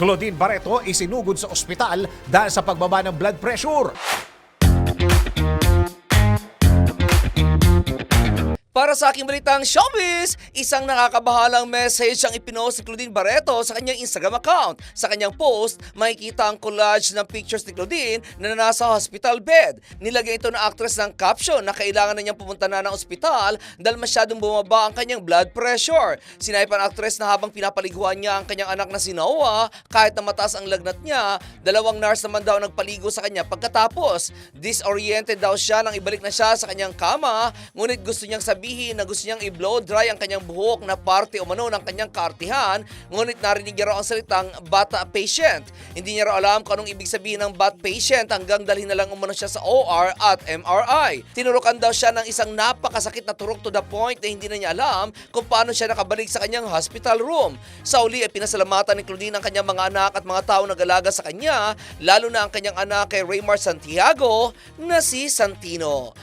Claudine Barreto isinugod sa ospital dahil sa pagbaba ng blood pressure. Para sa aking balitang showbiz, isang nakakabahalang message ang ipinost ni Claudine Barreto sa kanyang Instagram account. Sa kanyang post, makikita ang collage ng pictures ni Claudine na nasa hospital bed. Nilagay ito ng actress ng caption na kailangan na niyang pumunta na ng ospital dahil masyadong bumaba ang kanyang blood pressure. Sinabi pa ng actress na habang pinapaliguan niya ang kanyang anak na si Noah, kahit na mataas ang lagnat niya, dalawang nurse naman daw nagpaligo sa kanya pagkatapos. Disoriented daw siya nang ibalik na siya sa kanyang kama, ngunit gusto niyang sabihin na gusto niyang i-blow dry ang kanyang buhok na parte o mano ng kanyang kartihan, ngunit narinig niya raw ang salitang bata patient. Hindi niya raw alam kung anong ibig sabihin ng bat patient hanggang dalhin na lang umano siya sa OR at MRI. Tinurukan daw siya ng isang napakasakit na turok to the point na hindi na niya alam kung paano siya nakabalik sa kanyang hospital room. Sa uli ay pinasalamatan ni Claudine ang kanyang mga anak at mga tao nag-alaga sa kanya, lalo na ang kanyang anak kay Raymar Santiago na si Santino.